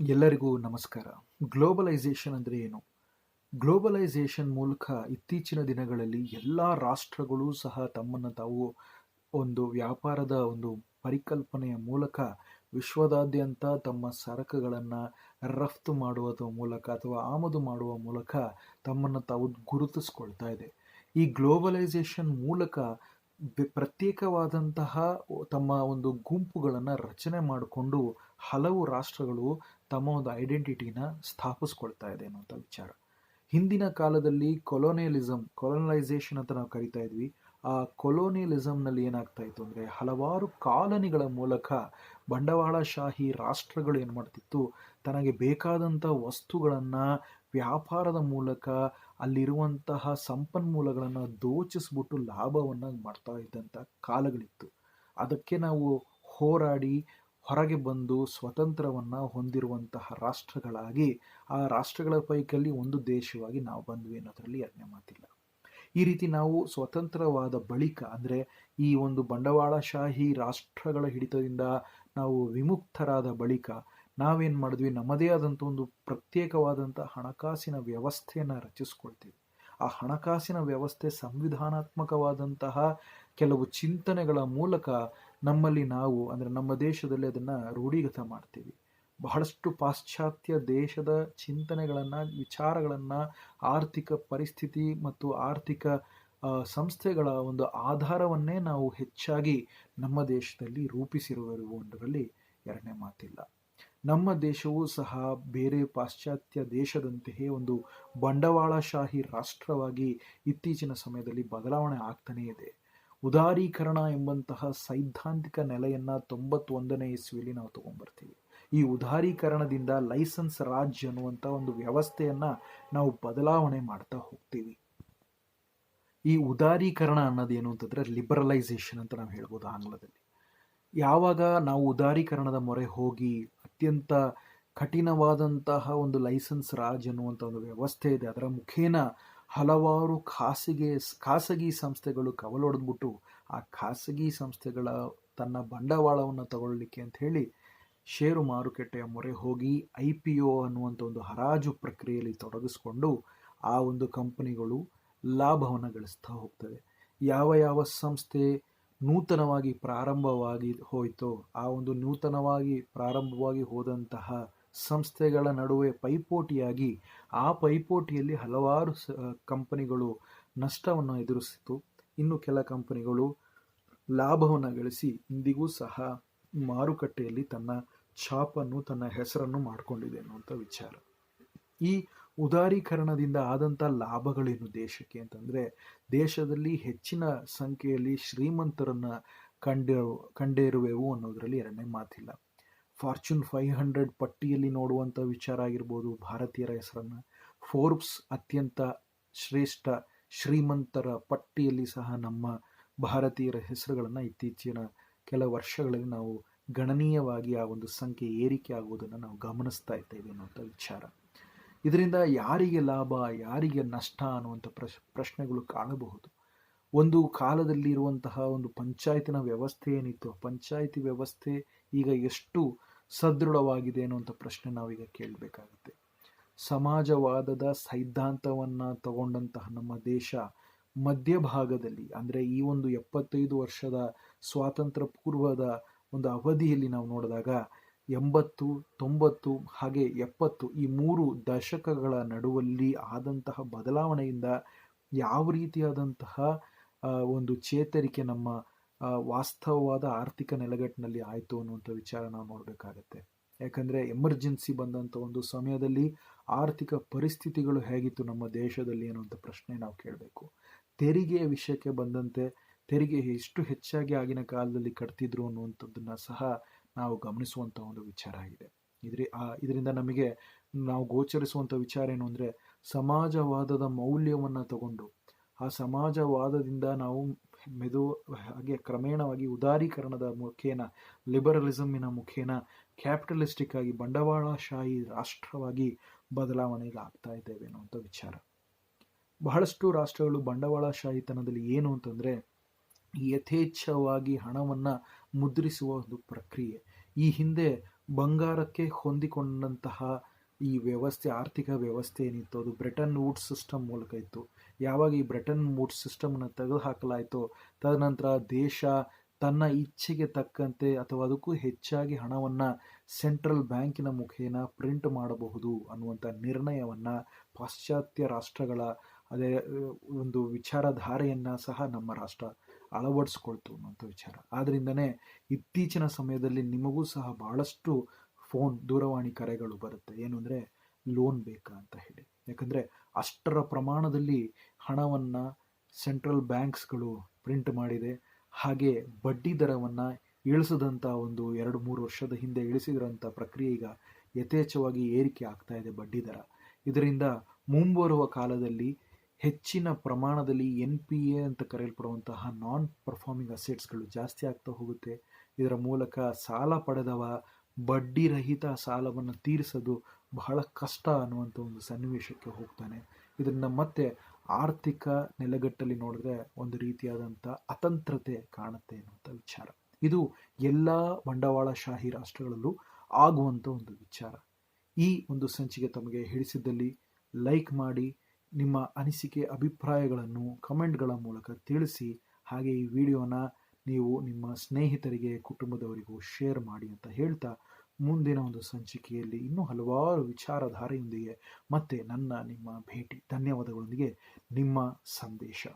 ಎಲ್ಲರಿಗೂ ನಮಸ್ಕಾರ. ಗ್ಲೋಬಲೈಸೇಷನ್ ಅಂದರೆ ಏನು? ಗ್ಲೋಬಲೈಸೇಷನ್ ಮೂಲಕ ಇತ್ತೀಚಿನ ದಿನಗಳಲ್ಲಿ ಎಲ್ಲ ರಾಷ್ಟ್ರಗಳು ಸಹ ತಮ್ಮನ್ನು ತಾವು ಒಂದು ವ್ಯಾಪಾರದ ಒಂದು ಪರಿಕಲ್ಪನೆಯ ಮೂಲಕ ವಿಶ್ವದಾದ್ಯಂತ ತಮ್ಮ ಸರಕುಗಳನ್ನು ರಫ್ತು ಮಾಡುವ ಮೂಲಕ ಅಥವಾ ಆಮದು ಮಾಡುವ ಮೂಲಕ ತಮ್ಮನ್ನು ತಾವು ಗುರುತಿಸ್ಕೊಳ್ತಾ ಇದೆ. ಈ ಗ್ಲೋಬಲೈಸೇಷನ್ ಮೂಲಕ ಪ್ರತ್ಯೇಕವಾದಂತಹ ತಮ್ಮ ಒಂದು ಗುಂಪುಗಳನ್ನು ರಚನೆ ಮಾಡಿಕೊಂಡು ಹಲವು ರಾಷ್ಟ್ರಗಳು ತಮ್ಮ ಒಂದು ಐಡೆಂಟಿಟಿನ ಸ್ಥಾಪಿಸ್ಕೊಳ್ತಾ ಇದೆ ಅನ್ನುವಂಥ ವಿಚಾರ. ಹಿಂದಿನ ಕಾಲದಲ್ಲಿ ಕೊಲೋನಿಯಲಿಸಮ್ ಕೊಲೋನಲೈಸೇಷನ್ ಅಂತ ನಾವು ಕರಿತಾ ಇದ್ವಿ. ಆ ಕೊಲೋನಿಯಲಿಸಮ್ನಲ್ಲಿ ಏನಾಗ್ತಾ ಇತ್ತು ಅಂದರೆ ಹಲವಾರು ಕಾಲನಿಗಳ ಮೂಲಕ ಬಂಡವಾಳಶಾಹಿ ರಾಷ್ಟ್ರಗಳು ಏನು ಮಾಡ್ತಿತ್ತು, ತನಗೆ ಬೇಕಾದಂಥ ವಸ್ತುಗಳನ್ನು ವ್ಯಾಪಾರದ ಮೂಲಕ ಅಲ್ಲಿರುವಂತಹ ಸಂಪನ್ಮೂಲಗಳನ್ನು ದೋಚಿಸ್ಬಿಟ್ಟು ಲಾಭವನ್ನು ಮಾಡ್ತಾ ಇದ್ದಂಥ ಕಾಲಗಳಿತ್ತು. ಅದಕ್ಕೆ ನಾವು ಹೋರಾಡಿ ಹೊರಗೆ ಬಂದು ಸ್ವತಂತ್ರವನ್ನು ಹೊಂದಿರುವಂತಹ ರಾಷ್ಟ್ರಗಳಾಗಿ, ಆ ರಾಷ್ಟ್ರಗಳ ಪೈಕಲ್ಲಿ ಒಂದು ದೇಶವಾಗಿ ನಾವು ಬಂದ್ವಿ ಅನ್ನೋದರಲ್ಲಿ ಎರಡನೇ ಮಾತಿಲ್ಲ. ಈ ರೀತಿ ನಾವು ಸ್ವತಂತ್ರವಾದ ಬಳಿಕ ಅಂದರೆ ಈ ಒಂದು ಬಂಡವಾಳಶಾಹಿ ರಾಷ್ಟ್ರಗಳ ಹಿಡಿತದಿಂದ ನಾವು ವಿಮುಕ್ತರಾದ ಬಳಿಕ ನಾವೇನು ಮಾಡಿದ್ವಿ? ನಮ್ಮದೇ ಆದಂಥ ಒಂದು ಪ್ರತ್ಯೇಕವಾದಂಥ ಹಣಕಾಸಿನ ವ್ಯವಸ್ಥೆಯನ್ನು ರಚಿಸ್ಕೊಳ್ತೀವಿ. ಆ ಹಣಕಾಸಿನ ವ್ಯವಸ್ಥೆ ಸಂವಿಧಾನಾತ್ಮಕವಾದಂತಹ ಕೆಲವು ಚಿಂತನೆಗಳ ಮೂಲಕ ನಮ್ಮಲ್ಲಿ ನಾವು, ಅಂದರೆ ನಮ್ಮ ದೇಶದಲ್ಲಿ ಅದನ್ನು ರೂಢಿಗತ ಮಾಡ್ತೀವಿ. ಬಹಳಷ್ಟು ಪಾಶ್ಚಾತ್ಯ ದೇಶದ ಚಿಂತನೆಗಳನ್ನು, ವಿಚಾರಗಳನ್ನು, ಆರ್ಥಿಕ ಪರಿಸ್ಥಿತಿ ಮತ್ತು ಆರ್ಥಿಕ ಸಂಸ್ಥೆಗಳ ಒಂದು ಆಧಾರವನ್ನೇ ನಾವು ಹೆಚ್ಚಾಗಿ ನಮ್ಮ ದೇಶದಲ್ಲಿ ರೂಪಿಸಿರುವುದರಲ್ಲಿ ಎರಡನೇ ಮಾತಿಲ್ಲ. ನಮ್ಮ ದೇಶವೂ ಸಹ ಬೇರೆ ಪಾಶ್ಚಾತ್ಯ ದೇಶದಂತೆಯೇ ಒಂದು ಬಂಡವಾಳಶಾಹಿ ರಾಷ್ಟ್ರವಾಗಿ ಇತ್ತೀಚಿನ ಸಮಯದಲ್ಲಿ ಬದಲಾವಣೆ ಆಗ್ತಾನೇ ಇದೆ. ಉದಾರೀಕರಣ ಎಂಬಂತಹ ಸೈದ್ಧಾಂತಿಕ ನೆಲೆಯನ್ನು ತೊಂಬತ್ತೊಂದನೇ ಇಸ್ವಿಯಲ್ಲಿ ನಾವು ತಗೊಂಡ್ಬರ್ತೀವಿ. ಈ ಉದಾರೀಕರಣದಿಂದ ಲೈಸೆನ್ಸ್ ರಾಜ್ ಅನ್ನುವಂಥ ಒಂದು ವ್ಯವಸ್ಥೆಯನ್ನು ನಾವು ಬದಲಾವಣೆ ಮಾಡ್ತಾ ಹೋಗ್ತೀವಿ. ಈ ಉದಾರೀಕರಣ ಅನ್ನೋದು ಏನು ಅಂತಂದರೆ ಲಿಬರಲೈಸೇಷನ್ ಅಂತ ನಾವು ಹೇಳ್ಬೋದು ಆಂಗ್ಲದಲ್ಲಿ. ಯಾವಾಗ ನಾವು ಉದಾರೀಕರಣದ ಮೊರೆ ಹೋಗಿ ಅತ್ಯಂತ ಕಠಿಣವಾದಂತಹ ಒಂದು ಲೈಸೆನ್ಸ್ ರಾಜ್ ಅನ್ನುವಂಥ ಒಂದು ವ್ಯವಸ್ಥೆ ಇದೆ, ಅದರ ಮುಖೇನ ಹಲವಾರು ಖಾಸಗಿ ಖಾಸಗಿ ಸಂಸ್ಥೆಗಳು ಕವಲೊಡೆದ್ಬಿಟ್ಟು ಆ ಖಾಸಗಿ ಸಂಸ್ಥೆಗಳ ತನ್ನ ಬಂಡವಾಳವನ್ನು ತಗೊಳ್ಳಿಕ್ಕೆ ಅಂತ ಹೇಳಿ ಷೇರು ಮಾರುಕಟ್ಟೆಯ ಮೊರೆ ಹೋಗಿ ಐ ಪಿ ಒ ಅನ್ನುವಂಥ ಒಂದು ಹರಾಜು ಪ್ರಕ್ರಿಯೆಯಲ್ಲಿ ತೊಡಗಿಸ್ಕೊಂಡು ಆ ಒಂದು ಕಂಪನಿಗಳು ಲಾಭವನ್ನು ಗಳಿಸ್ತಾ ಹೋಗ್ತದೆ ಯಾವ ಯಾವ ಸಂಸ್ಥೆ ನೂತನವಾಗಿ ಪ್ರಾರಂಭವಾಗಿ ಹೋಯಿತು, ಆ ಒಂದು ನೂತನವಾಗಿ ಪ್ರಾರಂಭವಾಗಿ ಹೋದಂತಹ ಸಂಸ್ಥೆಗಳ ನಡುವೆ ಪೈಪೋಟಿಯಾಗಿ, ಆ ಪೈಪೋಟಿಯಲ್ಲಿ ಹಲವಾರು ಕಂಪನಿಗಳು ನಷ್ಟವನ್ನು ಎದುರಿಸಿತು ಇನ್ನು ಕೆಲ ಕಂಪನಿಗಳು ಲಾಭವನ್ನು ಗಳಿಸಿ, ಇಂದಿಗೂ ಸಹ ಮಾರುಕಟ್ಟೆಯಲ್ಲಿ ತನ್ನ ಛಾಪನ್ನು, ತನ್ನ ಹೆಸರನ್ನು ಮಾಡಿಕೊಂಡಿದೆ ಅನ್ನುವಂಥ ವಿಚಾರ. ಈ ಉದಾರೀಕರಣದಿಂದ ಆದಂಥ ಲಾಭಗಳೇನು ದೇಶಕ್ಕೆ ಅಂತಂದರೆ, ದೇಶದಲ್ಲಿ ಹೆಚ್ಚಿನ ಸಂಖ್ಯೆಯಲ್ಲಿ ಶ್ರೀಮಂತರನ್ನು ಕಂಡಿರು ಕಂಡೇರುವೆವು ಅನ್ನೋದರಲ್ಲಿ ಎರಡನೇ ಮಾತಿಲ್ಲ. ಫಾರ್ಚೂನ್ ಫೈವ್ ಹಂಡ್ರೆಡ್ ಪಟ್ಟಿಯಲ್ಲಿ ನೋಡುವಂಥ ವಿಚಾರ ಆಗಿರ್ಬೋದು, ಭಾರತೀಯರ ಹೆಸರನ್ನು. ಫೋರ್ಬ್ಸ್ ಅತ್ಯಂತ ಶ್ರೇಷ್ಠ ಶ್ರೀಮಂತರ ಪಟ್ಟಿಯಲ್ಲಿ ಸಹ ನಮ್ಮ ಭಾರತೀಯರ ಹೆಸರುಗಳನ್ನು ಇತ್ತೀಚಿನ ಕೆಲ ವರ್ಷಗಳಲ್ಲಿ ನಾವು ಗಣನೀಯವಾಗಿ ಆ ಒಂದು ಸಂಖ್ಯೆ ಏರಿಕೆ ಆಗುವುದನ್ನು ನಾವು ಗಮನಿಸ್ತಾ ಇದ್ದೇವೆ ಅನ್ನುವಂಥ ವಿಚಾರ. ಇದರಿಂದ ಯಾರಿಗೆ ಲಾಭ, ಯಾರಿಗೆ ನಷ್ಟ ಅನ್ನುವಂಥ ಪ್ರಶ್, ಪ್ರಶ್ನೆಗಳು ಕಾಣಬಹುದು. ಒಂದು ಕಾಲದಲ್ಲಿ ಇರುವಂತಹ ಒಂದು ಪಂಚಾಯತಿನ ವ್ಯವಸ್ಥೆ ಏನಿತ್ತು? ಪಂಚಾಯತಿ ವ್ಯವಸ್ಥೆ ಈಗ ಎಷ್ಟು ಸದೃಢವಾಗಿದೆ ಅನ್ನುವಂಥ ಪ್ರಶ್ನೆ ನಾವೀಗ ಕೇಳಬೇಕಾಗುತ್ತೆ. ಸಮಾಜವಾದದ ಸೈದ್ಧಾಂತವನ್ನು ತಗೊಂಡಂತಹ ನಮ್ಮ ದೇಶ ಮಧ್ಯಭಾಗದಲ್ಲಿ ಅಂದರೆ ಈ ಒಂದು ಎಪ್ಪತ್ತೈದು ವರ್ಷದ ಸ್ವಾತಂತ್ರ್ಯ ಪೂರ್ವದ ಒಂದು ಅವಧಿಯಲ್ಲಿ ನಾವು ನೋಡಿದಾಗ ಎಂಬತ್ತು, ತೊಂಬತ್ತು, ಹಾಗೆ ಎಪ್ಪತ್ತು ಈ ಮೂರು ದಶಕಗಳ ನಡುವಲ್ಲಿ ಆದಂತಹ ಬದಲಾವಣೆಯಿಂದ ಯಾವ ರೀತಿಯಾದಂತಹ ಒಂದು ಚೇತರಿಕೆ ನಮ್ಮ ವಾಸ್ತವವಾದ ಆರ್ಥಿಕ ನೆಲೆಗಟ್ಟಿನಲ್ಲಿ ಆಯಿತು ಅನ್ನುವಂಥ ವಿಚಾರ ನಾವು ನೋಡಬೇಕಾಗತ್ತೆ. ಯಾಕಂದರೆ ಎಮರ್ಜೆನ್ಸಿ ಬಂದಂಥ ಒಂದು ಸಮಯದಲ್ಲಿ ಆರ್ಥಿಕ ಪರಿಸ್ಥಿತಿಗಳು ಹೇಗಿತ್ತು ನಮ್ಮ ದೇಶದಲ್ಲಿ ಅನ್ನುವಂಥ ಪ್ರಶ್ನೆ ನಾವು ಕೇಳಬೇಕು. ತೆರಿಗೆಯ ವಿಷಯಕ್ಕೆ ಬಂದಂತೆ, ತೆರಿಗೆ ಎಷ್ಟು ಹೆಚ್ಚಾಗಿ ಆಗಿನ ಕಾಲದಲ್ಲಿ ಕಟ್ತಿದ್ರು ಅನ್ನುವಂಥದ್ದನ್ನು ಸಹ ನಾವು ಗಮನಿಸುವಂಥ ಒಂದು ವಿಚಾರ ಆಗಿದೆ. ಇದ್ರ ಇದರಿಂದ ನಮಗೆ ನಾವು ಗೋಚರಿಸುವಂಥ ವಿಚಾರ ಏನು ಅಂದರೆ, ಸಮಾಜವಾದದ ಮೌಲ್ಯವನ್ನು ತಗೊಂಡು, ಆ ಸಮಾಜವಾದದಿಂದ ನಾವು ಮೆದು, ಹಾಗೆ ಕ್ರಮೇಣವಾಗಿ ಉದಾರೀಕರಣದ ಮುಖೇನ ಲಿಬರಲಿಸಮಿನ ಮುಖೇನ ಕ್ಯಾಪಿಟಲಿಸ್ಟಿಕ್ ಆಗಿ, ಬಂಡವಾಳಶಾಹಿ ರಾಷ್ಟ್ರವಾಗಿ ಬದಲಾವಣೆಗೆ ಆಗ್ತಾ ಇದ್ದೇವೆ ಅನ್ನುವಂಥ ವಿಚಾರ. ಬಹಳಷ್ಟು ರಾಷ್ಟ್ರಗಳು ಬಂಡವಾಳಶಾಹಿತನದಲ್ಲಿ ಏನು ಅಂತಂದರೆ, ಯಥೇಚ್ಛವಾಗಿ ಹಣವನ್ನು ಮುದ್ರಿಸುವ ಒಂದು ಪ್ರಕ್ರಿಯೆ. ಈ ಹಿಂದೆ ಬಂಗಾರಕ್ಕೆ ಹೊಂದಿಕೊಂಡಂತಹ ಈ ವ್ಯವಸ್ಥೆ, ಆರ್ಥಿಕ ವ್ಯವಸ್ಥೆ ಏನಿತ್ತು, ಅದು ಬ್ರಿಟನ್ ವುಡ್ ಸಿಸ್ಟಮ್ ಮೂಲಕ ಇತ್ತು. ಯಾವಾಗ ಈ ಬ್ರಿಟನ್ ವುಡ್ ಸಿಸ್ಟಮ್ನ ತೆಗೆದು ಹಾಕಲಾಯಿತೋ ತದನಂತರ ದೇಶ ತನ್ನ ಇಚ್ಛೆಗೆ ತಕ್ಕಂತೆ ಅಥವಾ ಅದಕ್ಕೂ ಹೆಚ್ಚಾಗಿ ಹಣವನ್ನು ಸೆಂಟ್ರಲ್ ಬ್ಯಾಂಕಿನ ಮುಖೇನ ಪ್ರಿಂಟ್ ಮಾಡಬಹುದು ಅನ್ನುವಂಥ ನಿರ್ಣಯವನ್ನು ಪಾಶ್ಚಾತ್ಯ ರಾಷ್ಟ್ರಗಳ ಅದೇ, ಒಂದು ವಿಚಾರಧಾರೆಯನ್ನು ಸಹ ನಮ್ಮ ರಾಷ್ಟ್ರ ಅಳವಡಿಸ್ಕೊಳ್ತು ಅನ್ನೋಂಥ ವಿಚಾರ. ಆದ್ದರಿಂದನೇ ಇತ್ತೀಚಿನ ಸಮಯದಲ್ಲಿ ನಿಮಗೂ ಸಹ ಭಾಳಷ್ಟು ಫೋನ್ ದೂರವಾಣಿ ಕರೆಗಳು ಬರುತ್ತೆ. ಏನು ಅಂದರೆ ಲೋನ್ ಬೇಕಾ ಅಂತ ಹೇಳಿ. ಯಾಕಂದರೆ ಅಷ್ಟರ ಪ್ರಮಾಣದಲ್ಲಿ ಹಣವನ್ನು ಸೆಂಟ್ರಲ್ ಬ್ಯಾಂಕ್ಸ್ಗಳು ಪ್ರಿಂಟ್ ಮಾಡಿದೆ. ಹಾಗೆ ಬಡ್ಡಿ ದರವನ್ನು ಇಳಿಸಿದಂಥ ಒಂದು ಎರಡು ಮೂರು ವರ್ಷದ ಹಿಂದೆ ಇಳಿಸಿದ್ರಂಥ ಪ್ರಕ್ರಿಯೆ ಈಗ ಯಥೇಚ್ಛವಾಗಿ ಏರಿಕೆ ಆಗ್ತಾ ಇದೆ ಬಡ್ಡಿ ದರ. ಇದರಿಂದ ಮುಂಬರುವ ಕಾಲದಲ್ಲಿ ಹೆಚ್ಚಿನ ಪ್ರಮಾಣದಲ್ಲಿ ಎನ್ ಪಿ ಎ ಅಂತ ಕರೆಯಲ್ಪಡುವಂತಹ ನಾನ್ ಪರ್ಫಾರ್ಮಿಂಗ್ ಅಸೆಟ್ಸ್ಗಳು ಜಾಸ್ತಿ ಆಗ್ತಾ ಹೋಗುತ್ತೆ. ಇದರ ಮೂಲಕ ಸಾಲ ಪಡೆದವ, ಬಡ್ಡಿ ರಹಿತ ಸಾಲವನ್ನು ತೀರಿಸೋದು ಬಹಳ ಕಷ್ಟ ಅನ್ನುವಂಥ ಒಂದು ಸನ್ನಿವೇಶಕ್ಕೆ ಹೋಗ್ತಾನೆ. ಇದನ್ನು ಮತ್ತೆ ಆರ್ಥಿಕ ನೆಲೆಗಟ್ಟಲ್ಲಿ ನೋಡಿದ್ರೆ ಒಂದು ರೀತಿಯಾದಂಥ ಅತಂತ್ರತೆ ಕಾಣುತ್ತೆ ಅನ್ನುವಂಥ ವಿಚಾರ. ಇದು ಎಲ್ಲ ಬಂಡವಾಳಶಾಹಿ ರಾಷ್ಟ್ರಗಳಲ್ಲೂ ಆಗುವಂಥ ಒಂದು ವಿಚಾರ. ಈ ಒಂದು ಸಂಚಿಕೆ ತಮಗೆ ಹಿಡಿಸಿದ್ದಲ್ಲಿ ಲೈಕ್ ಮಾಡಿ ನಿಮ್ಮ ಅನಿಸಿಕೆ, ಅಭಿಪ್ರಾಯಗಳನ್ನು ಕಮೆಂಟ್ಗಳ ಮೂಲಕ ತಿಳಿಸಿ, ಹಾಗೆ ಈ ವಿಡಿಯೋನ ನೀವು ನಿಮ್ಮ ಸ್ನೇಹಿತರಿಗೆ, ಕುಟುಂಬದವರಿಗೂ ಶೇರ್ ಮಾಡಿ ಅಂತ ಹೇಳ್ತಾ, ಮುಂದಿನ ಒಂದು ಸಂಚಿಕೆಯಲ್ಲಿ ಇನ್ನೂ ಹಲವಾರು ವಿಚಾರಧಾರೆಯೊಂದಿಗೆ ಮತ್ತೆ ನನ್ನ ನಿಮ್ಮ ಭೇಟಿ, ಧನ್ಯವಾದಗಳೊಂದಿಗೆ, ನಿಮ್ಮ ಸಂದೇಶ.